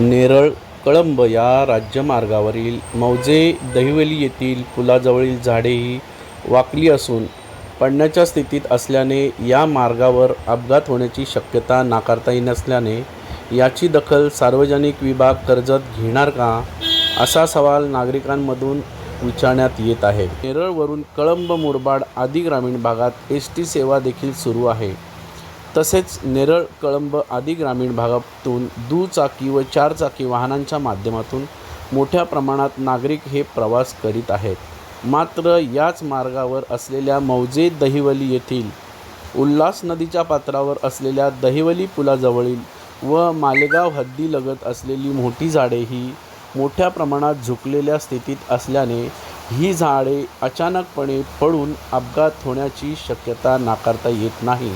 नेरळ कळंब या राज्यमार्गावरील मौजे दहिवली येथील पुलाजवळील झाडे ही वाकली असून पडण्याच्या स्थितीत असल्याने या मार्गावर अपघात होण्याची शक्यता नाकारता येत नसल्याने याची दखल सार्वजनिक विभाग कर्जत घेणार का असा सवाल नागरिकांमधून विचारण्यात येत आहे. केरळवरून कळंब मुरबाड आदी ग्रामीण भागात एस टी सेवा देखील सुरू आहे. तसेच नेरळ कळंब आदी ग्रामीण भागातून दुचाकी व चारचाकी वाहनांच्या माध्यमातून मोठ्या प्रमाणात नागरिक हे प्रवास करीत आहेत. मात्र याच मार्गावर असलेल्या मौजे दहिवली येथील उल्हास नदीच्या पात्रावर असलेल्या दहिवली पुलाजवळील व मालेगाव हद्दीलगत असलेली मोठी झाडे ही मोठ्या प्रमाणात झुकलेल्या स्थितीत असल्याने ही झाडे अचानकपणे पडून अपघात होण्याची शक्यता नाकारता येत नाही.